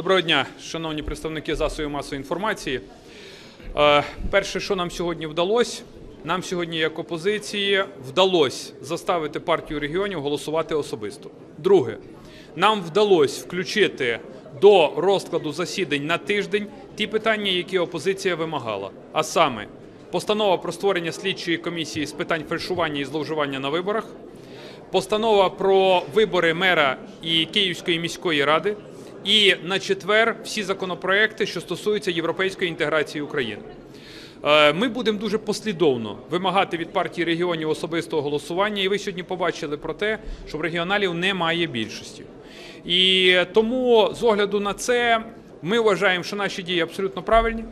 Доброго дня, шановні представники засобів масової інформації. Е, Перше, що нам сьогодні вдалося, нам сьогодні, як опозиції, вдалося заставити партію регіонів голосувати особисто. Друге, нам вдалося включити до розкладу засідань на тиждень ті питання, які опозиція вимагала. А саме, постанова про створення слідчої комісії з питань фальшування і зловживання на виборах, постанова про вибори мера і Київської міської ради, і на четвер всі законопроекти, що стосуються європейської інтеграції України. Е, Ми будемо дуже послідовно вимагати від партії регіонів особистого голосування, і ви сьогодні побачили про те, що в регіоналів немає більшості. І тому, з огляду на це, ми вважаємо, що наші дії абсолютно правильні,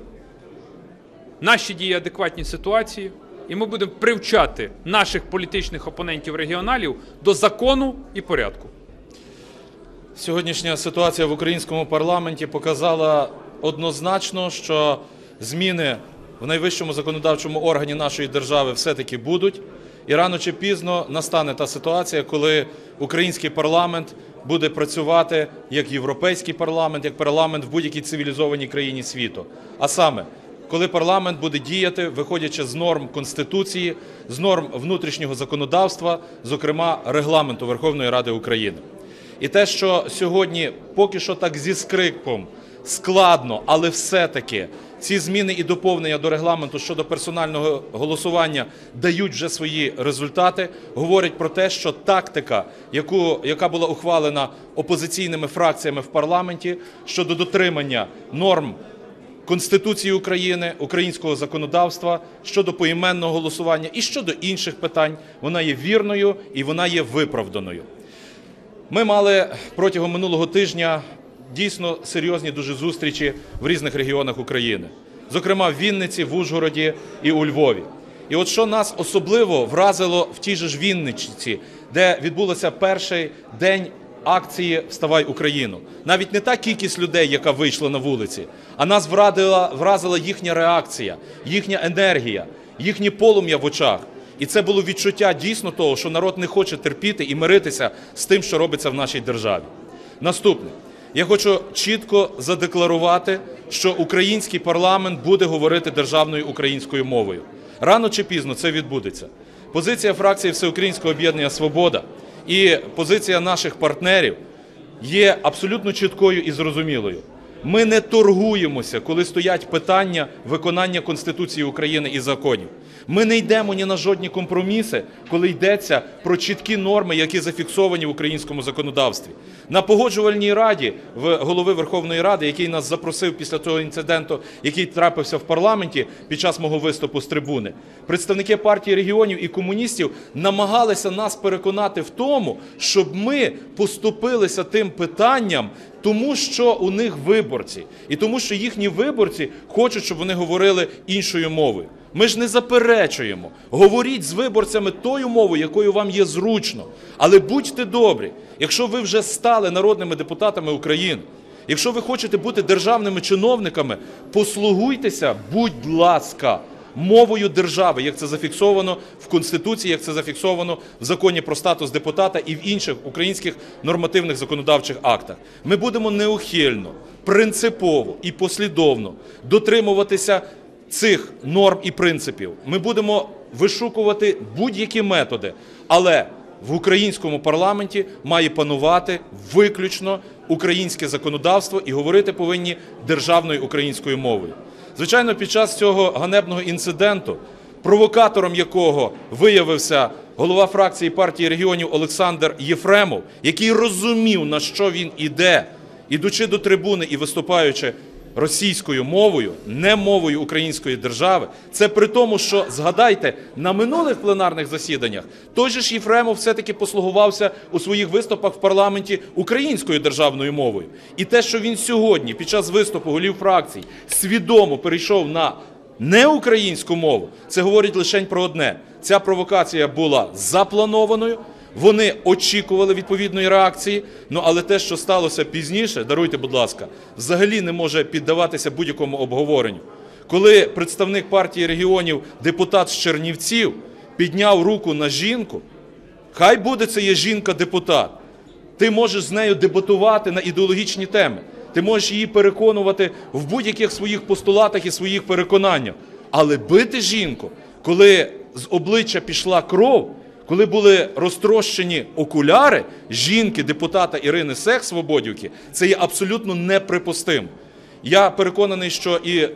наші дії адекватні ситуації, і ми будемо привчати наших політичних опонентів регіоналів до закону і порядку. Сьогоднішня ситуація в українському парламенті показала однозначно, що зміни в найвищому законодавчому органі нашої держави все-таки будуть. І рано чи пізно настане та ситуація, коли український парламент буде працювати як європейський парламент, як парламент в будь-якій цивілізованій країні світу. А саме, коли парламент буде діяти, виходячи з норм Конституції, з норм внутрішнього законодавства, зокрема регламенту Верховної Ради України. І те, що сьогодні поки що так зі скриком складно, але все-таки ці зміни і доповнення до регламенту щодо персонального голосування дають вже свої результати, говорять про те, що тактика, яку, яка була ухвалена опозиційними фракціями в парламенті щодо дотримання норм Конституції України, українського законодавства щодо поіменного голосування і щодо інших питань, вона є вірною і вона є виправданою. Ми мали протягом минулого тижня дійсно серйозні дуже зустрічі в різних регіонах України, зокрема в Вінниці, в Ужгороді і у Львові. І от що нас особливо вразило в тій же ж Вінничці, де відбулося перший день акції Вставай Україну. Навіть не та кількість людей, яка вийшла на вулиці, а нас вразила, вразила їхня реакція, їхня енергія, їхнє полум'я в очах. І це було відчуття дійсно того, що народ не хоче терпіти і миритися з тим, що робиться в нашій державі. Наступне, я хочу чітко задекларувати, що український парламент буде говорити державною українською мовою. Рано чи пізно це відбудеться. Позиція фракції Всеукраїнського об'єднання Свобода і позиція наших партнерів є абсолютно чіткою і зрозумілою. Ми не торгуємося, коли стоять питання виконання Конституції України і законів. Ми не йдемо ні на жодні компроміси, коли йдеться про чіткі норми, які зафіксовані в українському законодавстві. На погоджувальній раді в голови Верховної Ради, який нас запросив після того інциденту, який трапився в парламенті під час мого виступу з трибуни, представники партії регіонів і комуністів намагалися нас переконати в тому, щоб ми поступилися тим питанням, тому що у них виборці, і тому, що їхні виборці хочуть, щоб вони говорили іншою мовою. Ми ж не заперечуємо. Говоріть з виборцями тою мовою, якою вам є зручно. Але будьте добрі, якщо ви вже стали народними депутатами України, якщо ви хочете бути державними чиновниками, послугуйтеся, будь ласка, мовою держави, як це зафіксовано в Конституції, як це зафіксовано в законі про статус депутата і в інших українських нормативних законодавчих актах. Ми будемо неухильно, принципово і послідовно дотримуватися цих норм і принципів. Ми будемо вишукувати будь-які методи, але в українському парламенті має панувати виключно українське законодавство і говорити повинні державною українською мовою. Звичайно, під час цього ганебного інциденту, провокатором якого виявився голова фракції партії регіонів Олександр Єфремов, який розумів, на що він іде, ідучи до трибуни і виступаючи російською мовою, не мовою української держави. Це при тому, що згадайте, на минулих пленарних засіданнях той же ж Єфремов все-таки послугувався у своїх виступах в парламенті українською державною мовою. І те, що він сьогодні, під час виступу голів фракцій, свідомо перейшов на неукраїнську мову, це говорить лише про одне: ця провокація була запланованою. Вони очікували відповідної реакції. Ну але те, що сталося пізніше, даруйте, будь ласка, взагалі не може піддаватися будь-якому обговоренню. Коли представник партії регіонів, депутат з Чернівців, підняв руку на жінку, хай буде це є жінка-депутат. Ти можеш з нею дебатувати на ідеологічні теми. ти можеш її переконувати в будь-яких своїх постулатах і своїх переконаннях. Але бити жінку, коли з обличчя пішла кров, коли були розтрощені окуляри жінки, депутата Ірини Сех Свободівки, це є абсолютно неприпустимо. Я переконаний, що і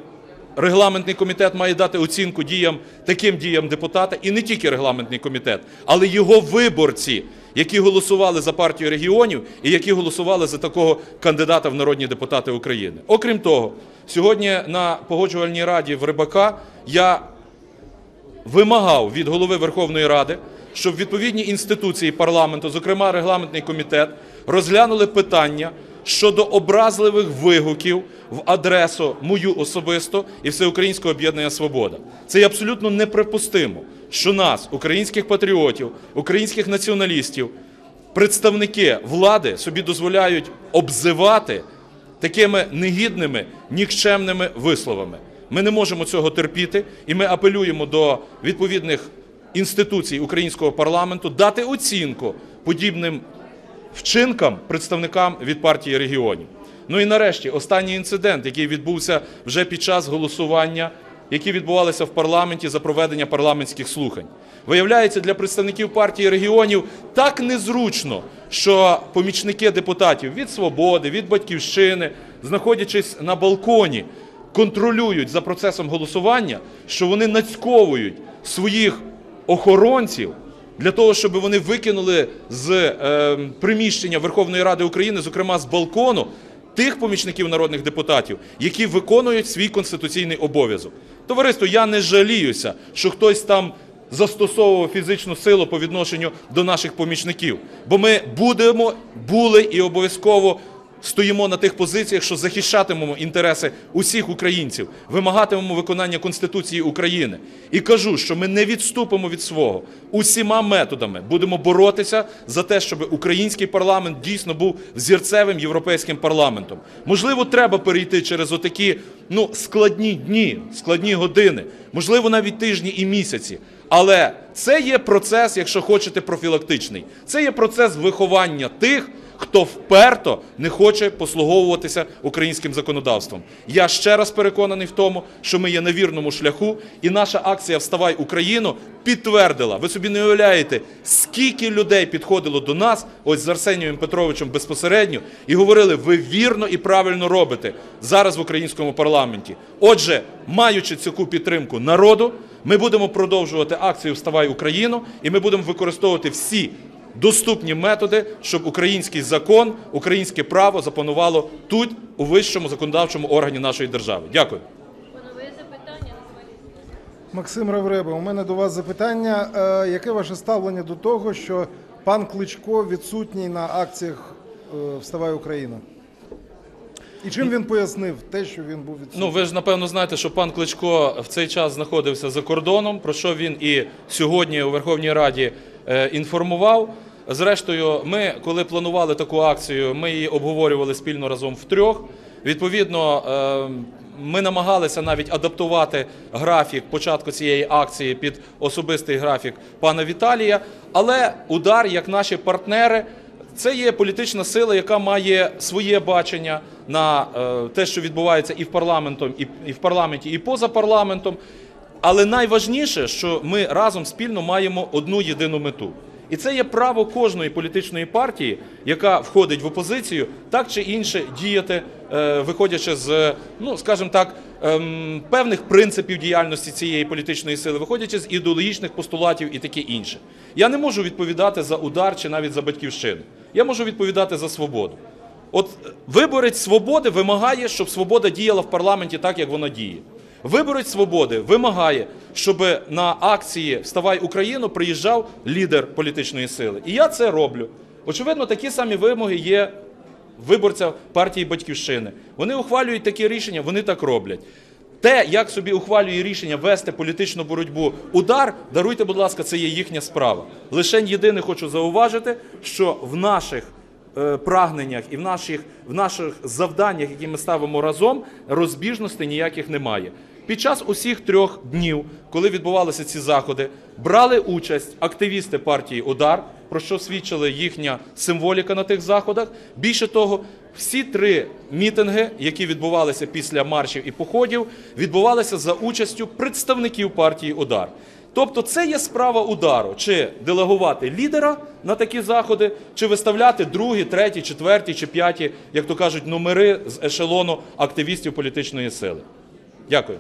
регламентний комітет має дати оцінку діям таким діям депутата, і не тільки регламентний комітет, але його виборці, які голосували за партію регіонів і які голосували за такого кандидата в народні депутати України. Окрім того, сьогодні на погоджувальній раді в Рибака я вимагав від голови Верховної Ради, щоб відповідні інституції парламенту, зокрема регламентний комітет, розглянули питання щодо образливих вигуків в адресу мою особисто і Всеукраїнського об'єднання Свобода. Це є абсолютно неприпустимо, що нас, українських патріотів, українських націоналістів, представники влади собі дозволяють обзивати такими негідними, нікчемними висловами. Ми не можемо цього терпіти, і ми апелюємо до відповідних інституцій українського парламенту дати оцінку подібним вчинкам представникам від партії регіонів. Ну і нарешті останній інцидент, який відбувся вже під час голосування, які відбувалися в парламенті за проведення парламентських слухань. Виявляється, для представників партії регіонів так незручно, що помічники депутатів від свободи, від батьківщини, знаходячись на балконі, контролюють за процесом голосування, що вони нацьковують своїх охоронців для того, щоб вони викинули з е, приміщення Верховної Ради України, зокрема з балкону, тих помічників народних депутатів, які виконують свій конституційний обов'язок. Товариство, я не жаліюся, що хтось там застосовував фізичну силу по відношенню до наших помічників, бо ми будемо, були і обов'язково стоїмо на тих позиціях, що захищатимемо інтереси усіх українців, вимагатимемо виконання Конституції України. І кажу, що ми не відступимо від свого. Усіма методами будемо боротися за те, щоб український парламент дійсно був взірцевим європейським парламентом. Можливо, треба перейти через отакі ну, складні дні, складні години, можливо, навіть тижні і місяці. Але це є процес, якщо хочете, профілактичний. Це є процес виховання тих, хто вперто не хоче послуговуватися українським законодавством. Я ще раз переконаний в тому, що ми є на вірному шляху, і наша акція Вставай Україну підтвердила. Ви собі не уявляєте, скільки людей підходило до нас, ось з Арсенієм Петровичем безпосередньо, і говорили: ви вірно і правильно робите зараз в українському парламенті. Отже, маючи цю підтримку народу, ми будемо продовжувати акцію Вставай Україну, і ми будемо використовувати всі доступні методи, щоб український закон, українське право запанувало тут, у вищому законодавчому органі нашої держави. Дякую. Максим Ревреба, у мене до вас запитання. Е, Яке ваше ставлення до того, що пан Кличко відсутній на акціях е, Вставай Україна? І чим він пояснив те, що він був відсутній? Ну, ви ж напевно знаєте, що пан Кличко в цей час знаходився за кордоном, про що він і сьогодні у Верховній Раді інформував. Зрештою, ми, коли планували таку акцію, ми її обговорювали спільно разом втрьох. Відповідно, е, ми намагалися навіть адаптувати графік початку цієї акції під особистий графік пана Віталія. Але удар, як наші партнери, це є політична сила, яка має своє бачення на е, те, що відбувається і в парламентом, і, і в парламенті, і поза парламентом. Але найважніше, що ми разом спільно маємо одну єдину мету. І це є право кожної політичної партії, яка входить в опозицію, так чи інше діяти, е, виходячи з, ну скажімо так, ем, певних принципів діяльності цієї політичної сили, виходячи з ідеологічних постулатів і таке інше. Я не можу відповідати за удар чи навіть за батьківщину. Я можу відповідати за свободу. От е, виборець свободи вимагає, щоб свобода діяла в парламенті так, як вона діє. Виборець свободи вимагає, щоб на акції Вставай Україну приїжджав лідер політичної сили. І я це роблю. Очевидно, такі самі вимоги є виборця партії Батьківщини. Вони ухвалюють такі рішення, вони так роблять. Те, як собі ухвалює рішення вести політичну боротьбу удар, даруйте, будь ласка, це є їхня справа. Лише єдине хочу зауважити, що в наших е, прагненнях і в наших, в наших завданнях, які ми ставимо разом, розбіжностей ніяких немає. Під час усіх трьох днів, коли відбувалися ці заходи, брали участь активісти партії Удар, про що свідчила їхня символіка на тих заходах. Більше того, всі три мітинги, які відбувалися після маршів і походів, відбувалися за участю представників партії Удар. Тобто, це є справа удару, чи делегувати лідера на такі заходи, чи виставляти другі, треті, четверті чи п'яті, як то кажуть, номери з ешелону активістів політичної сили. Дякую.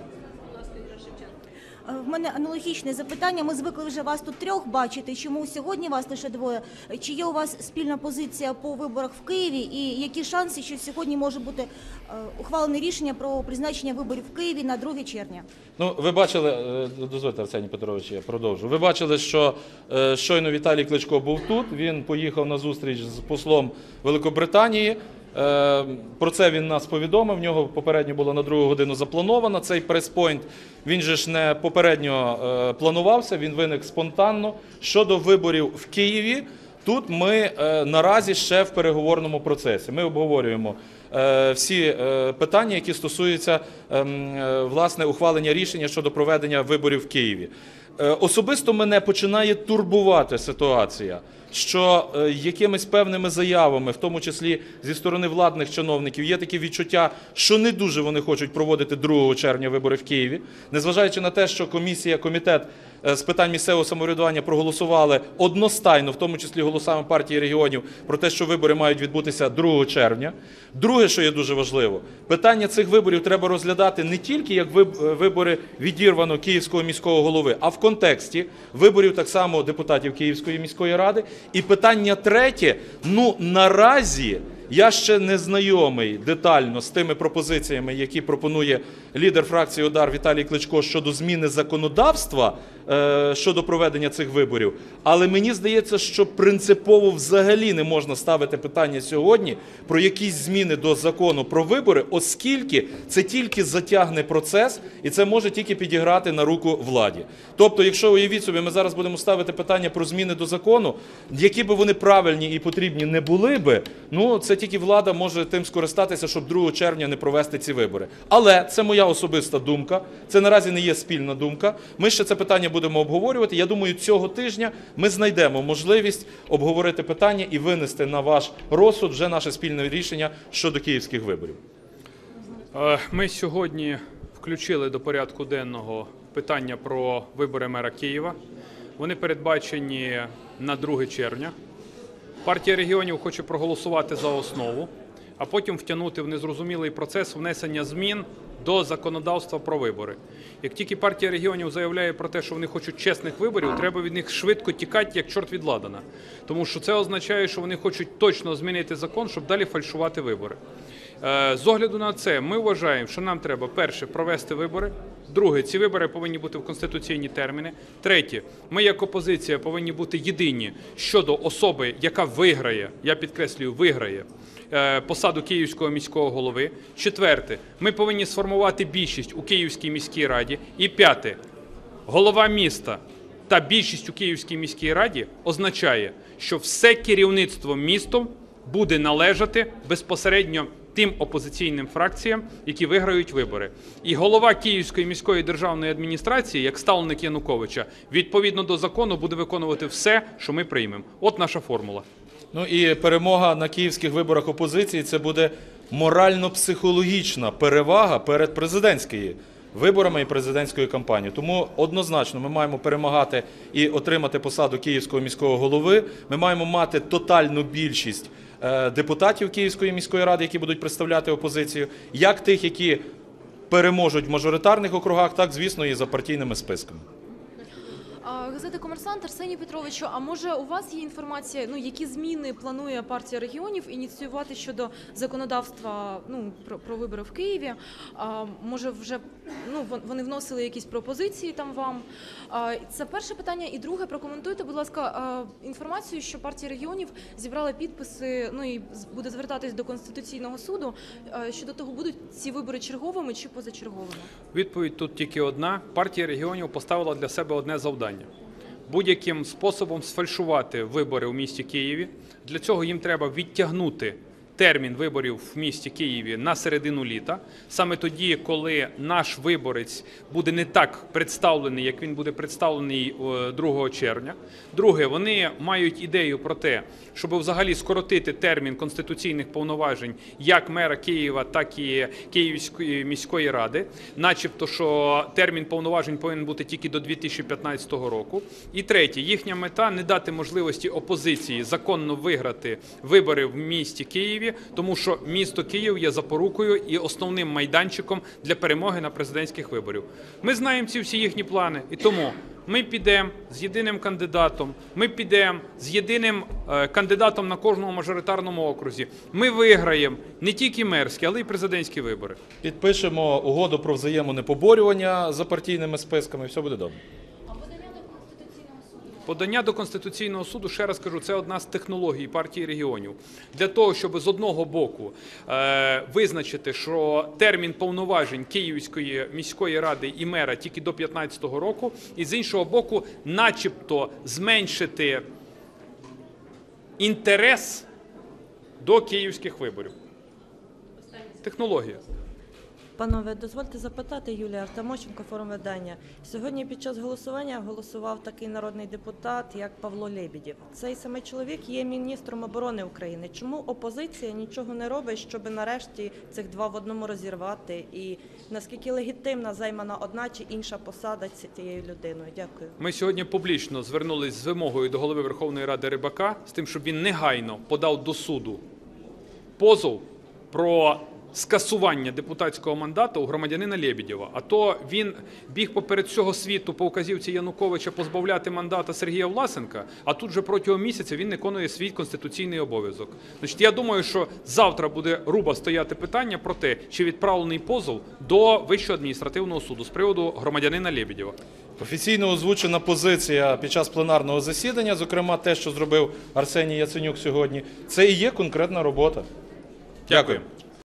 В мене аналогічне запитання. Ми звикли вже вас тут трьох бачити. Чому сьогодні вас лише двоє? Чи є у вас спільна позиція по виборах в Києві? І які шанси, що сьогодні може бути е, ухвалене рішення про призначення виборів в Києві на 2 червня? Ну, ви бачили, е, дозвольте, Арсеній Петрович, я продовжу. Ви бачили, що е, щойно Віталій Кличко був тут. Він поїхав на зустріч з послом Великобританії. Е, Про це він нас повідомив. В нього попередньо було на другу годину заплановано. Цей прес-пойнт він же ж не попередньо е, планувався, він виник спонтанно. Щодо виборів в Києві, тут ми е, наразі ще в переговорному процесі. Ми обговорюємо всі питання, які стосуються ем, власне ухвалення рішення щодо проведення виборів в Києві. Е, Особисто мене починає турбувати ситуація, що е, якимись певними заявами, в тому числі зі сторони владних чиновників, є таке відчуття, що не дуже вони хочуть проводити 2 червня вибори в Києві, незважаючи на те, що комісія, комітет з питань місцевого самоврядування проголосували одностайно, в тому числі голосами партії регіонів, про те, що вибори мають відбутися 2 червня. Друге, що є дуже важливо, питання цих виборів треба розглядати не тільки як е, вибори відірвано Київського міського голови, а в контексті виборів так само депутатів Київської міської ради. І питання третє: ну наразі. Я ще не знайомий детально з тими пропозиціями, які пропонує лідер фракції Удар Віталій Кличко щодо зміни законодавства е, щодо проведення цих виборів. Але мені здається, що принципово взагалі не можна ставити питання сьогодні про якісь зміни до закону про вибори, оскільки це тільки затягне процес, і це може тільки підіграти на руку владі. Тобто, якщо уявіть собі, ми зараз будемо ставити питання про зміни до закону, які би вони правильні і потрібні не були би, ну це тільки влада може тим скористатися, щоб 2 червня не провести ці вибори. Але це моя особиста думка. Це наразі не є спільна думка. Ми ще це питання будемо обговорювати. Я думаю, цього тижня ми знайдемо можливість обговорити питання і винести на ваш розсуд вже наше спільне рішення щодо київських виборів. Е, Ми сьогодні включили до порядку денного питання про вибори мера Києва. Вони передбачені на 2 червня. Партія регіонів хоче проголосувати за основу, а потім втягнути в незрозумілий процес внесення змін до законодавства про вибори. Як тільки партія регіонів заявляє про те, що вони хочуть чесних виборів, треба від них швидко тікати, як чорт від ладана. Тому що це означає, що вони хочуть точно змінити закон, щоб далі фальшувати вибори. Е, З огляду на це, ми вважаємо, що нам треба перше провести вибори. Друге, ці вибори повинні бути в конституційні терміни. Третє, ми як опозиція повинні бути єдині щодо особи, яка виграє, я підкреслюю, виграє посаду Київського міського голови. Четверте, ми повинні сформувати більшість у Київській міській раді. І п'яте, голова міста та більшість у Київській міській раді означає, що все керівництво містом буде належати безпосередньо тим опозиційним фракціям, які виграють вибори. І голова Київської міської державної адміністрації, як ставленик Януковича, відповідно до закону буде виконувати все, що ми приймемо. От наша формула. Ну і перемога на київських виборах опозиції це буде морально-психологічна перевага перед президентською виборами і президентською кампанією. Тому однозначно ми маємо перемагати і отримати посаду київського міського голови. Ми маємо мати тотальну більшість е, депутатів Київської міської ради, які будуть представляти опозицію, як тих, які переможуть в мажоритарних округах, так звісно і за партійними списками. Газета Комерсант Арсеній Петровичу. А може у вас є інформація? Ну які зміни планує партія регіонів ініціювати щодо законодавства ну про, про вибори в Києві? А, може, вже ну вон- вони вносили якісь пропозиції там вам? А, це перше питання. І друге, прокоментуйте, будь ласка, інформацію, що партія регіонів зібрала підписи. Ну і буде звертатись до конституційного суду щодо того, будуть ці вибори черговими чи позачерговими. Відповідь тут тільки одна. Партія регіонів поставила для себе одне завдання: будь-яким способом сфальшувати вибори у місті Києві. Для цього їм треба відтягнути термін виборів в місті Києві на середину літа, саме тоді, коли наш виборець буде не так представлений, як він буде представлений е, 2 червня. Друге, вони мають ідею про те, щоб взагалі скоротити термін конституційних повноважень як мера Києва, так і Київської міської ради, начебто, що термін повноважень повинен бути тільки до 2015 року. І третє, їхня мета не дати можливості опозиції законно виграти вибори в місті Києві, тому що місто Київ є запорукою і основним майданчиком для перемоги на президентських виборів. Ми знаємо ці всі їхні плани, і тому. Ми підемо з єдиним кандидатом. Ми підемо з єдиним е, кандидатом на кожному мажоритарному окрузі. Ми виграємо не тільки мерські, але й президентські вибори. Підпишемо угоду про взаємонепоборювання за партійними списками, і все буде добре. Подання до Конституційного суду, ще раз кажу, це одна з технологій партії регіонів. Для того, щоб з одного боку е, визначити, що термін повноважень Київської міської ради і мера тільки до 2015 року, і з іншого боку, начебто зменшити інтерес до київських виборів. Технологія. Панове, дозвольте запитати Юлія Артамощенко, форум видання. Сьогодні під час голосування голосував такий народний депутат, як Павло Лебідєв. Цей самий чоловік є міністром оборони України. Чому опозиція нічого не робить, щоб нарешті цих два в одному розірвати? І наскільки легітимна займана одна чи інша посада цією людиною? Дякую. Ми сьогодні публічно звернулись з вимогою до голови Верховної Ради Рибака з тим, щоб він негайно подав до суду позов про скасування депутатського мандату у громадянина Лєбідєва. А то він біг поперед всього світу по указівці Януковича позбавляти мандата Сергія Власенка, а тут же протягом місяця він виконує свій конституційний обов'язок. Значить, я думаю, що завтра буде руба стояти питання про те, чи відправлений позов до Вищого адміністративного суду з приводу громадянина Лєбідєва. Офіційно озвучена позиція під час пленарного засідання, зокрема те, що зробив Арсеній Яценюк сьогодні, це і є конкретна робота. Дякую.